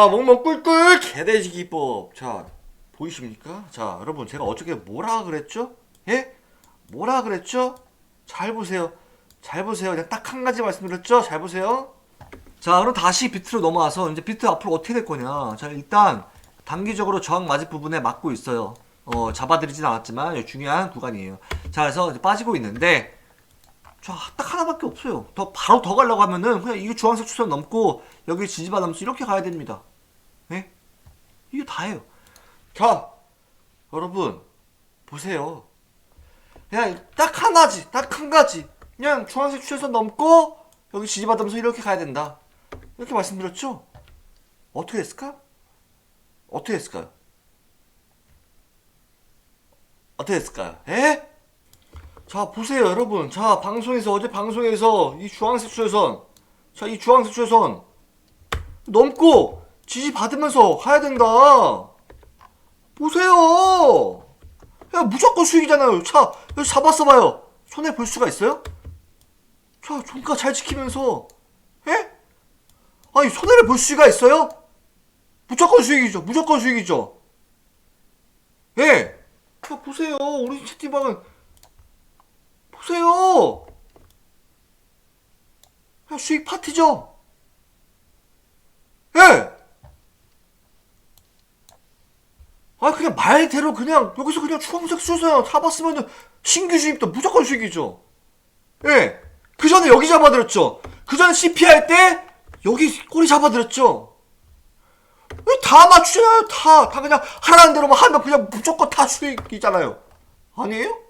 아, 먹먹 꿀꿀 개돼지 기법. 자, 보이십니까? 자, 여러분 제가 어저께 뭐라 그랬죠? 예? 뭐라 그랬죠? 잘 보세요. 잘 보세요. 그냥 딱 한 가지 말씀드렸죠? 잘 보세요. 자, 그럼 다시 비트로 넘어와서 이제 비트 앞으로 어떻게 될 거냐? 자, 일단 단기적으로 저항 맞을 부분에 맞고 있어요. 어, 잡아드리진 않았지만 중요한 구간이에요. 자, 그래서 빠지고 있는데 자, 딱 하나밖에 없어요. 더 바로 더 가려고 하면은 그냥 이 주황색 추선 넘고 여기 지지받으면서 이렇게 가야 됩니다. 네? 이게 다예요. 자, 여러분 보세요. 그냥 딱 하나지, 딱 한 가지. 그냥 주황색 추선 넘고 여기 지지받으면서 이렇게 가야 된다. 이렇게 말씀드렸죠? 어떻게 됐을까? 어떻게 됐을까요? 어떻게 됐을까요? 에? 자 보세요 여러분 자 방송에서 어제 방송에서 이 주황색 추선 자 이 주황색 추선 넘고 지지 받으면서 가야 된다 보세요 야 무조건 수익이잖아요 자 여기 잡았어 봐요 손해 볼 수가 있어요? 자 종가 잘 지키면서 에? 아니 손해를 볼 수가 있어요? 무조건 수익이죠 무조건 수익이죠 예. 자 보세요 우리 채팅방은 야, 수익 파티죠? 예! 아, 그냥 말대로 그냥, 여기서 그냥 주황색 수선 타봤으면은 신규 주입도 무조건 수익이죠. 예! 그 전에 여기 잡아드렸죠? 그 전에 CP 할 때, 여기 꼬리 잡아드렸죠? 왜다 맞추잖아요, 다. 다 그냥 하라는 대로만 하면 그냥 무조건 다 수익이잖아요. 아니에요?